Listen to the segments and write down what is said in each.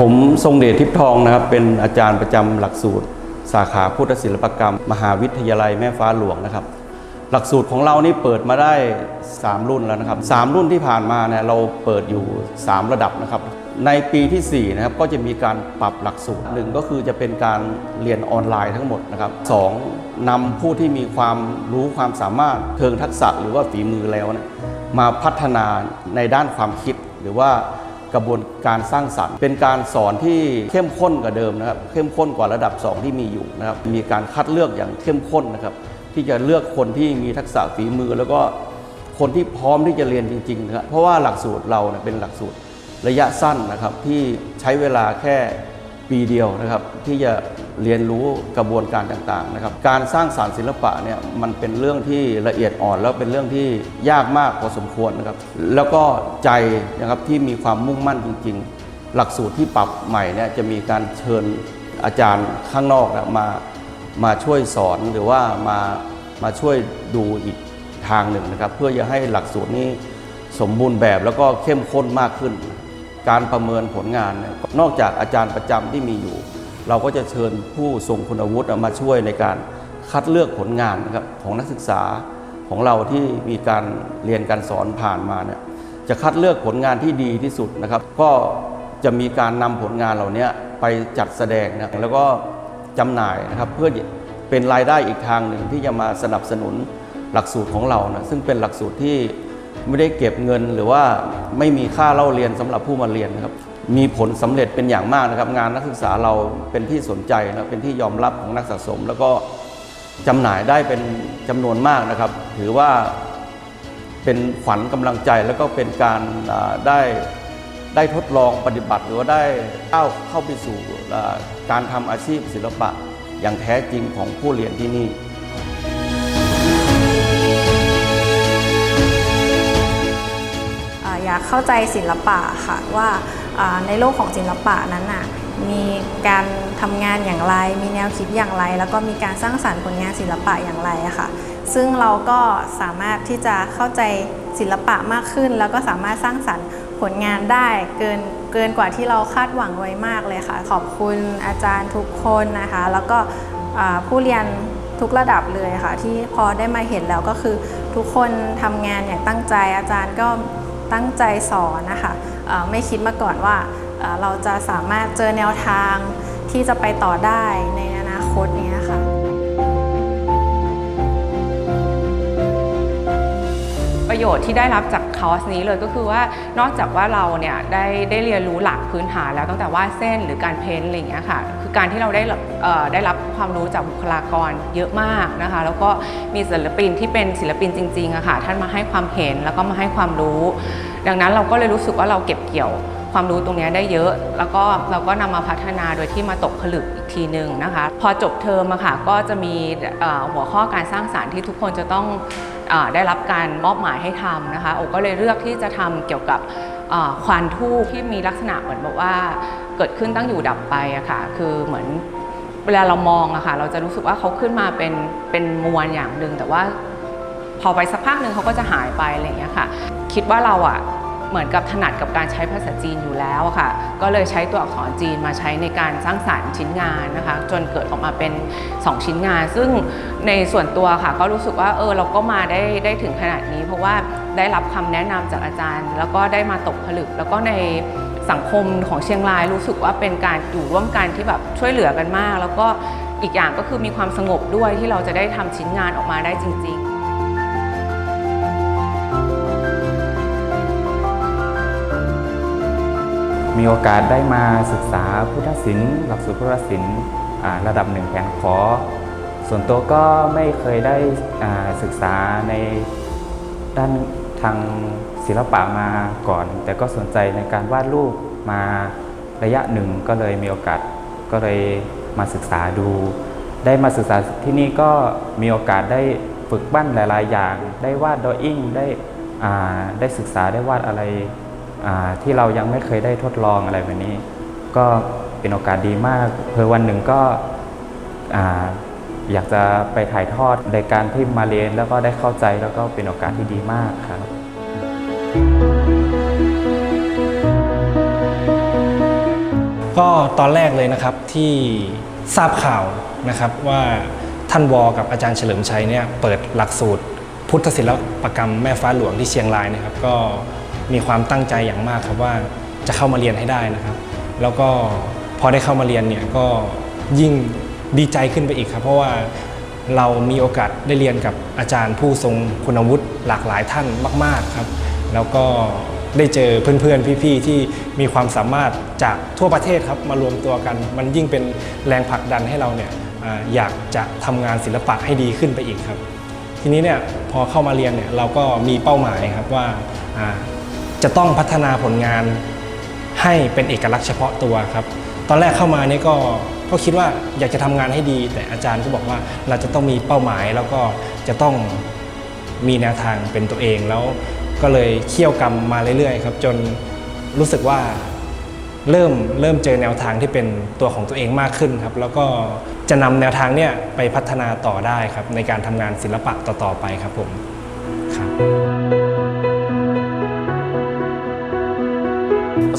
ผมทรงเดชทิพย์ทองนะครับ เป็นอาจารย์ประจำหลักสูตร สาขาพุทธศิลปกรรม มหาวิทยาลัยแม่ฟ้าหลวงนะครับ หลักสูตรของเรานี่เปิดมาได้ 3 รุ่นแล้วนะครับ 3 รุ่นที่ผ่านมาเนี่ยเราเปิดอยู่ 3 ระดับนะครับ ในปีที่4นะครับก็จะมีการปรับหลักสูตรหนึ่งก็คือจะเป็นการเรียนออนไลน์ทั้งหมดนะครับสองนำผู้ที่มีความรู้ความสามารถเชิงทักษะหรือว่าฝีมือแล้วนี่ยมาพัฒนาในด้านความคิดหรือว่า กระบวนการสร้างสรรค์ เป็นการสอนที่เข้มข้นกว่าเดิมนะครับ เข้มข้นกว่าระดับ 2 ที่มีอยู่นะครับ มีการคัดเลือกอย่างเข้มข้นนะครับ ที่จะเลือกคนที่มีทักษะฝีมือ แล้วก็คนที่พร้อมที่จะเรียนจริงๆนะครับเพราะว่าหลักสูตรเราเเป็นหลักสูตรระยะสั้นนะครับที่ใช้เวลาแค่ปีเดียวนะครับ ที่จะ เรียนรู้กระบวนการต่างๆนะครับการสร้างสารรค์ศิลปะเนี่ยมันเป็นเรื่องที่ละเอียดอ่อน แล้วเป็นเรื่องที่ยากมากพอสมควรนะครับแล้วก็ใจนะครับที่มีความมุ่งมั่นจริง ๆ หลักสูตรที่ปรับใหม่เนี่ยจะมีการเชิญอาจารย์ข้างนอกนะมามาช่วยสอนหรือว่ามามาช่วยดูอีกทางหนึ่งนะครับ เพื่อจะให้หลักสูตรนี้สมบูรณ์แบบแล้วก็เข้มข้นมากขึ้น การประเมินผลงานนนอกจากอาจารย์ประจำที่มีอยู่ เราก็จะเชิญผู้ทรงคุณวุฒิมาช่วยในการคัดเลือกผลงานนะครับของนักศึกษาของเราที่มีการเรียนการสอนผ่านมาเนี่ยจะคัดเลือกผลงานที่ดีที่สุดนะครับ ก็จะมีการนำผลงานเหล่านี้ไปจัดแสดงนะแล้วก็จำหน่ายนะครับเพื่อเป็นรายได้อีกทางหนึ่งที่จะมาสนับสนุนหลักสูตรของเรานะซึ่งเป็นหลักสูตรที่ไม่ได้เก็บเงินหรือว่าไม่มีค่าเล่าเรียนสำหรับผู้มาเรียนนะครับ มีผลสำเร็จเป็นอย่างมากนะครับ งานนักศึกษาเราเป็นที่สนใจนะเป็นที่ยอมรับของนักสะสม แล้วก็จำหน่ายได้เป็นจำนวนมากนะครับ ถือว่าเป็นขวัญกำลังใจแล้วก็เป็นการได้ได้ทดลองปฏิบัติ หรือว่าได้ก้าเข้าไปสู่การทำอาชีพศิลปะอย่างแท้จริงของผู้เรียนที่นี่อยากเข้าใจศิลปะค่ะว่า ในโลกของศิลปะนั้นน่ะมีการทำงานอย่างไร มีแนวคิดอย่างไร แล้วก็มีการสร้างสรรค์ผลงานศิลปะอย่างไรค่ะ ซึ่งเราก็สามารถที่จะเข้าใจศิลปะมากขึ้น แล้วก็สามารถสร้างสรรค์ผลงานได้เกินเกินกว่าที่เราคาดหวังไว้มากเลยค่ะ ขอบคุณอาจารย์ทุกคนนะคะ แล้วก็ผู้เรียนทุกระดับเลยค่ะ ที่พอได้มาเห็นแล้วก็คือทุกคนทำงานอย่างตั้งใจอาจารย์ก็ ตั้งใจสอนนะคะไม่คิดมาก่อนว่าเราจะสามารถเจอแนวทางที่จะไปต่อได้ในอนาคตนี้ค่ะ ประโยชน์ที่ได้รับจากคอร์สนี้เลยก็คือว่านอกจากว่าเราเนี่ยได้ได้เรียนรู้หลักพื้นฐานแล้วตั้งแต่วาดเส้นหรือการเพ้นอะไรอย่างเงี้ยค่ะคือการที่เราได้ได้รับความรู้จากบุคลากรเยอะมากนะคะแล้วก็มีศิลปินที่เป็นศิลปินจริงๆอะค่ะท่านมาให้ความเห็นแล้วก็มาให้ความรู้ ดังนั้นเราก็เลยรู้สึกว่าเราเก็บเกี่ยวความรู้ตรงนี้ได้เยอะ แล้วก็เราก็นำมาพัฒนาโดยที่มาตกผลึกอีกทีหนึ่งนะคะ พอจบเทอมอะค่ะก็จะมีหัวข้อการสร้างสารรค์ที่ทุกคนจะต้อง ได้รับการมอบหมายให้ทำนะคะโอก็เลยเลือกที่จะทำเกี่ยวกับควานทูบที่มีลักษณะเหมือนแบบว่าเกิดขึ้นตั้งอยู่ดับไปอะค่ะคือเหมือนเวลาเรามองอะค่ะเราจะรู้สึกว่าเขาขึ้นมาเป็นเป็นมวลอย่างหนึ่งแต่ว่าพอไปสักพักหนึ่งเขาก็จะหายไปอะไรอย่างเงี้ยค่ะ คิดว่าเราอะ เหมือนกับถนัดกับการใช้ภาษาจีนอยู่แล้วค่ะ ก็เลยใช้ตัวอักษรจีนมาใช้ในการสร้างสารรค์ชิ้นงานนะคะ จนเกิดออกมาเป็น 2 ชิ้นงาน ซึ่งในส่วนตัวค่ะ ก็รู้สึกว่าเออเราก็มาได้ได้ถึงขนาดนี้ เพราะว่าได้รับคำแนะนำจากอาจารย์ แล้วก็ได้มาตกผลึก แล้วก็ในสังคมของเชียงรายรู้สึกว่าเป็นการอยู่ร่วมกันที่แบบช่วยเหลือกันมาก แล้วก็อีกอย่างก็คือมีความสงบด้วยที่เราจะได้ทำชิ้นงานออกมาได้จริง ๆ มีโอกาสได้มาศึกษาพุทธศิลป์หลักสูตรพุทธศิลป์ระดับหนึ่งแผนขอ ส่วนตัวก็ไม่เคยได้ศึกษาในด้านทางศิลปะมาก่อน แต่ก็สนใจในการวาดรูปมาระยะหนึ่งก็เลยมีโอกาสก็เลยมาศึกษาดู ได้มาศึกษาที่นี่ก็มีโอกาสได้ฝึกบ้านหลาย ๆ อย่าง ได้วาดดออิ่งได้ได้ศึกษาได้วาดอะไร ที่เรายังไม่เคยได้ทดลองอะไรแบบนี้ ก็เป็นโอกาสดีมากเพื่อวันหนึ่งก็อ่าอยากจะไปถ่ายทอดในการที่มาเรียนแล้วก็ได้เข้าใจแล้วก็เป็นโอกาสที่ดีมากครับก็ตอนแรกเลยนะครับที่ทราบข่าวนะครับว่าท่านวอกับอาจารย์เฉลิมชัยเนี่ยเปิดหลักสูตรพุทธศิลปกรรมแม่ฟ้าหลวงที่เชียงรายนะครับ ก็ มีความตั้งใจอย่างมากครับว่าจะเข้ามาเรียนให้ได้นะครับ แล้วก็พอได้เข้ามาเรียนเนี่ยก็ยิ่งดีใจขึ้นไปอีกครับ เพราะว่าเรามีโอกาสได้เรียนกับอาจารย์ผู้ทรงคุณวุฒิหลากหลายท่านมาก ๆครับ แล้วก็ได้เจอเพื่อนๆ พี่ๆ ที่มีความสามารถจากทั่วประเทศครับมารวมตัวกัน มันยิ่งเป็นแรงผลักดันให้เราเนี่ยอยากจะทำงานศิลปะให้ดีขึ้นไปอีกครับ ทีนี้เนี่ยพอเข้ามาเรียนเนี่ยเราก็มีเป้าหมายครับว่า จะต้องพัฒนาผลงานให้เป็นเอกลักษณ์เฉพาะตัวครับ ตอนแรกเข้ามานี่ก็ก็คิดว่าอยากจะทำงานให้ดี แต่อาจารย์ก็บอกว่าเราจะต้องมีเป้าหมายแล้วก็จะต้องมีแนวทางเป็นตัวเองแล้วก็เลยเคี่ยวกรรมมาเรื่อยๆครับ จนรู้สึกว่าเริ่มเริ่มเจอแนวทางที่เป็นตัวของตัวเองมากขึ้นครับ แล้วก็จะนำแนวทางเนี่ยไปพัฒนาต่อได้ครับ ในการทำงานศิลปะต่อๆไปครับผมครับ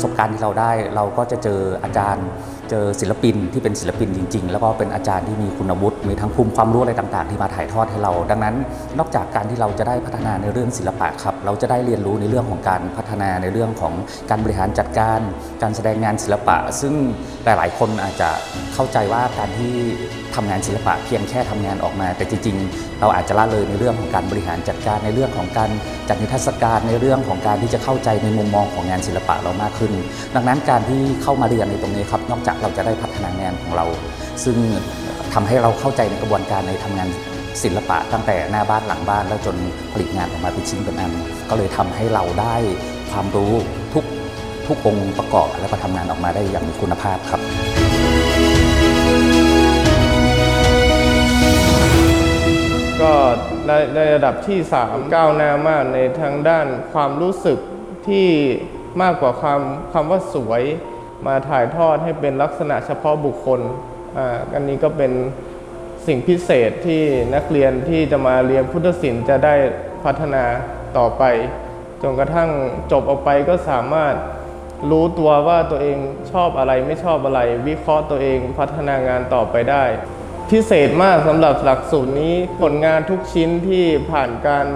ประสบการณ์ที่เราได้ เราก็จะเจออาจารย์ เจอศิลปินที่เป็นศิลปินจริง ๆ แล้วก็เป็นอาจารย์ที่มีคุณวุฒิมีทั้งภูมิความรู้อะไรต่าง ๆ ที่มาถ่ายทอดให้เรา ดังนั้น นอกจากการที่เราจะได้พัฒนาในเรื่องศิลปะครับ เราจะได้เรียนรู้ในเรื่องของการพัฒนาในเรื่องของการบริหารจัดการ การแสดงงานศิลปะ ซึ่งหลาย ๆ คนอาจจะเข้าใจว่าการที่ทำงานศิลปะเพียงแค่ทำงานออกมา แต่จริง ๆ เราอาจจะละเลยในเรื่องของการบริหารจัดการในเรื่องของการจัดนิทรรศการในเรื่องของการที่จะเข้าใจในมุมมองของงานศิลปะเรามากขึ้นดังนั้นการที่เข้ามาเรียนในตรงนี้ครับนอกจากเราจะได้พัฒนางานของเรา ซึ่งทำให้เราเข้าใจในกระบวนการในทำงานศิลปะตั้งแต่หน้าบ้านหลังบ้าน แล้วจนผลิตงานออกมาเป็นชิ้นเป็นอัน ก็เลยทำให้เราได้ความรู้ทุกทุกองค์ประกอบและก็ทำงานออกมาได้อย่างมีคุณภาพครับก็ในในระดับที่ 3 ก้าวหน้ามากในทางด้านความรู้สึกที่ มากกว่าความคำว่าสวยมาถ่ายทอดให้เป็นลักษณะเฉพาะบุคคลอ่าอันนี้ก็เป็นสิ่งพิเศษที่นักเรียนที่จะมาเรียนพุทธศิลป์จะได้พัฒนาต่อไป จนกระทั่งจบออกไปก็สามารถรู้ตัวว่าตัวเองชอบอะไรไม่ชอบอะไร วิเคราะห์ตัวเองพัฒนางานต่อไปได้ พิเศษมากสำหรับหลักสูตรนี้ผลงานทุกชิ้นที่ผ่านการ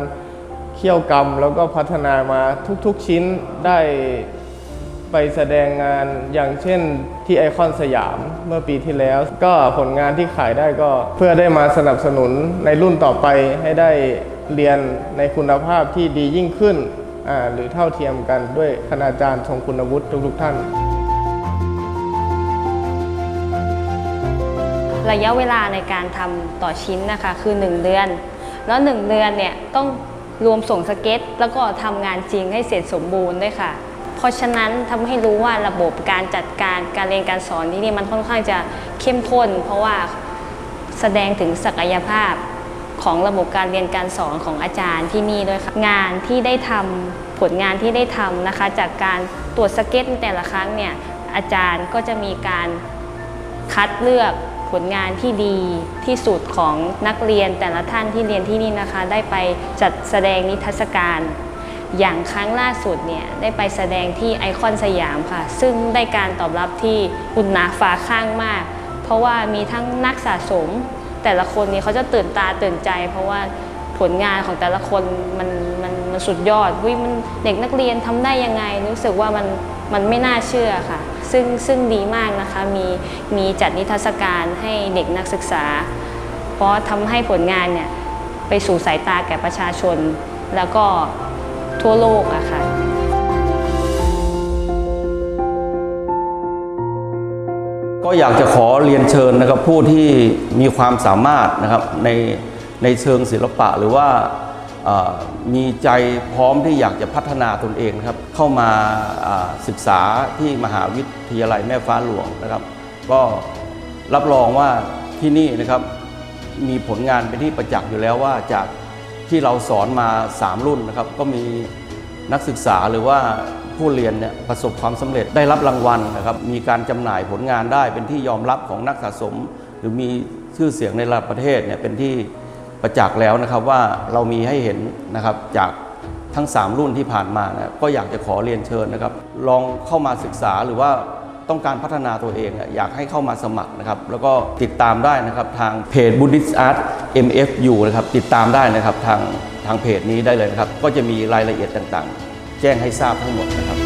เคี่ยวกรรมแล้วก็พัฒนามาทุกๆชิ้นได้ไปแสดงงานอย่างเช่นที่ไอคอนสยามเมื่อปีที่แล้ว ก็ผลงานที่ขายได้ก็เพื่อได้มาสนับสนุนในรุ่นต่อไปให้ได้เรียนในคุณภาพที่ดียิ่งขึ้น หรือเท่าเทียมกันด้วยคณาจารย์ทรงคุณวุฒิทุกๆท่านระยะเวลาในการทำต่อชิ้นนะคะคือ 1 เดือน แล้ว 1 เดือนเนี่ยต้อง รวมส่งสเก็ต แล้วก็ทำงานจริงให้เสร็จสมบูรณ์ด้วยค่ะ เพราะฉะนั้นทำให้รู้ว่าระบบการจัดการการเรียนการสอนที่นี่มันค่อนข้างจะเข้มข้น เพราะว่าแสดงถึงศักยภาพของระบบการเรียนการสอนของอาจารย์ที่นี่ด้วยค่ะงานที่ได้ทำผลงานที่ได้ทำนะคะ จากการตรวจสเก็ตแต่ละครั้งเนี่ยอาจารย์ก็จะมีการคัดเลือก ผลงานที่ดีที่สุดของนักเรียนแต่ละท่านที่เรียนที่นี่นะคะ ได้ไปจัดแสดงนิทรรศการ อย่างครั้งล่าสุดเนี่ยได้ไปแสดงที่ไอคอนสยามค่ะ ซึ่งได้การตอบรับที่อุ่นหนาฟ้าข้างมาก เพราะว่ามีทั้งนักสะสม แต่ละคนเนี่ยเขาจะตื่นตาตื่นใจ เพราะว่าผลงานของแต่ละคนมันมันมันสุดยอดวิมันเด็กนักเรียนทำได้ยังไง รู้สึกว่ามันมันไม่น่าเชื่อค่ะ ซึ่งซึ่งดีมากนะคะ มีมีจัดนิทรรศการให้เด็กนักศึกษา เพราะทำให้ผลงานเนี่ยไปสู่สายตาแก่ประชาชน แล้วก็ทั่วโลกอะค่ะก็อยากจะขอเรียนเชิญนะครับผู้ที่มีความสามารถนะครับในในเชิงศิลปะหรือว่า มีใจพร้อมที่อยากจะพัฒนาตนเองนะครับ เข้ามาศึกษาที่มหาวิทยาลัยแม่ฟ้าหลวงนะครับ ก็รับรองว่าที่นี่นะครับมีผลงานเป็นที่ประจักษ์อยู่แล้วว่าจากที่เราสอนมา 3 รุ่นนะครับ ก็มีนักศึกษาหรือว่าผู้เรียนเนี่ยประสบความสำเร็จได้รับรางวัลนะครับ มีการจำหน่ายผลงานได้เป็นที่ยอมรับของนักสะสม หรือมีชื่อเสียงในระดับประเทศเนี่ยเป็นที่ ประจักษ์แล้วนะครับว่าเรามีให้เห็นนะครับจากทั้ง 3 รุ่นที่ผ่านมานะก็อยากจะขอเรียนเชิญนะครับ ลองเข้ามาศึกษาหรือว่าต้องการพัฒนาตัวเองอยากให้เข้ามาสมัครนะครับ แล้วก็ติดตามได้นะครับทางเพจ Buddhist Art MFU นะครับติดตามได้นะครับทางทางเพจนี้ได้เลยนะครับ ก็จะมีรายละเอียดต่างๆ แจ้งให้ทราบทั้งหมดนะครับ